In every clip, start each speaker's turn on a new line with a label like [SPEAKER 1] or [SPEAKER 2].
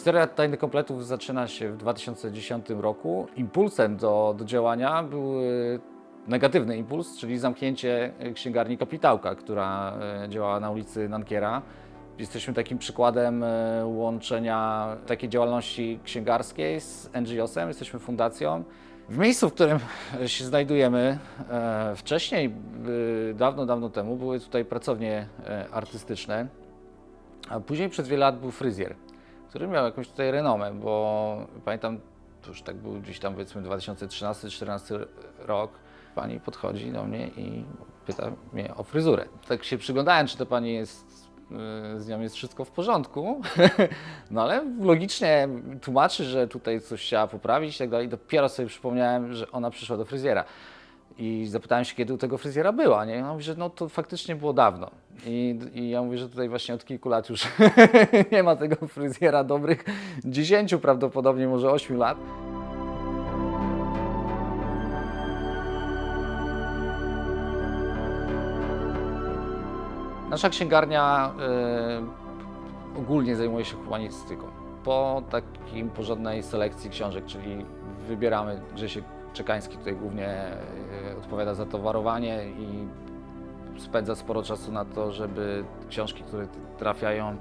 [SPEAKER 1] Historia Tajnych Kompletów zaczyna się w 2010 roku. Impulsem do, do działania był e, negatywny impuls, czyli zamknięcie e, księgarni Kapitałka, która e, działała na ulicy Nankiera. Jesteśmy takim przykładem łączenia takiej działalności księgarskiej z NGO-sem, jesteśmy fundacją. W miejscu, w którym się znajdujemy, wcześniej, dawno, dawno temu, były tutaj pracownie artystyczne, a później przez wiele lat był fryzjer, który miał jakąś tutaj renomę, bo pamiętam, to już tak był gdzieś tam powiedzmy 2013-2014 rok, pani podchodzi do mnie i pyta mnie o fryzurę. Tak się przyglądałem, czy to pani jest, y, z nią jest wszystko w porządku, no ale logicznie tłumaczy, że tutaj coś trzeba poprawić i tak dalej. Dopiero sobie przypomniałem, że ona przyszła do fryzjera. I zapytałem się, kiedy u tego fryzjera była, nie? I Ona mówi, że no to faktycznie było dawno. I, I ja mówię, że tutaj właśnie od kilku lat już nie ma tego fryzjera dobrych 10 prawdopodobnie, może 8 lat. Nasza księgarnia y, ogólnie zajmuje się humanistyką. Po takim porządnej selekcji książek, czyli wybieramy Grzesiek Czekański tutaj głównie y, odpowiada za towarowanie i spędza sporo czasu na to, żeby książki, które trafiają,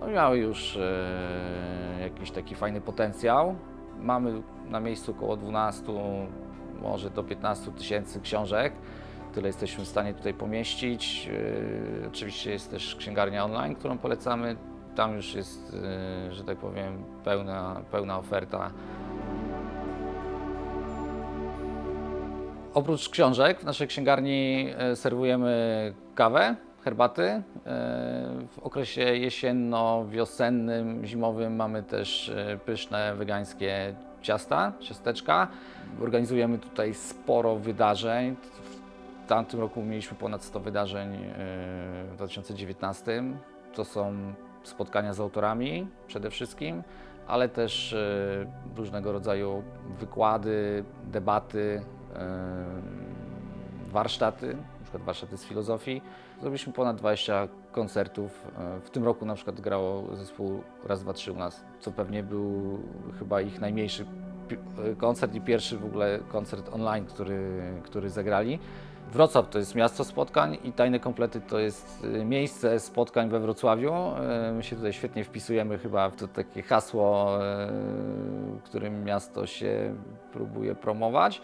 [SPEAKER 1] no, miały już e, jakiś taki fajny potencjał. Mamy na miejscu około 12, może do 15 tysięcy książek. Tyle jesteśmy w stanie tutaj pomieścić. E, Oczywiście jest też księgarnia online, którą polecamy. Tam już jest, e, że tak powiem, pełna, pełna oferta. Oprócz książek w naszej księgarni e, serwujemy kawę, herbaty. E, W okresie jesienno-wiosennym, zimowym mamy też e, pyszne wegańskie ciasta, ciasteczka. Organizujemy tutaj sporo wydarzeń. W tamtym roku mieliśmy ponad 100 wydarzeń w 2019. To są spotkania z autorami przede wszystkim, ale też różnego rodzaju wykłady, debaty, warsztaty, na przykład warsztaty z filozofii. Zrobiliśmy ponad 20 koncertów. W tym roku na przykład grało zespół Raz, Dwa, Trzy u nas, co pewnie był chyba ich najmniejszy e, koncert i pierwszy w ogóle koncert online, który, który zagrali. Wrocław to jest miasto spotkań i Tajne Komplety to jest e, miejsce spotkań we Wrocławiu. My się tutaj świetnie wpisujemy chyba w to takie hasło, e, którym miasto się próbuje promować.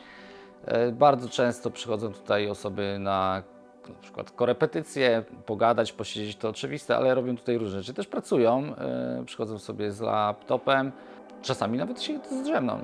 [SPEAKER 1] E, Bardzo często przychodzą tutaj osoby na na przykład korepetycje, pogadać, posiedzieć, to oczywiste, ale robią tutaj różne rzeczy. Też pracują, e, przychodzą sobie z laptopem, czasami nawet się ze mną.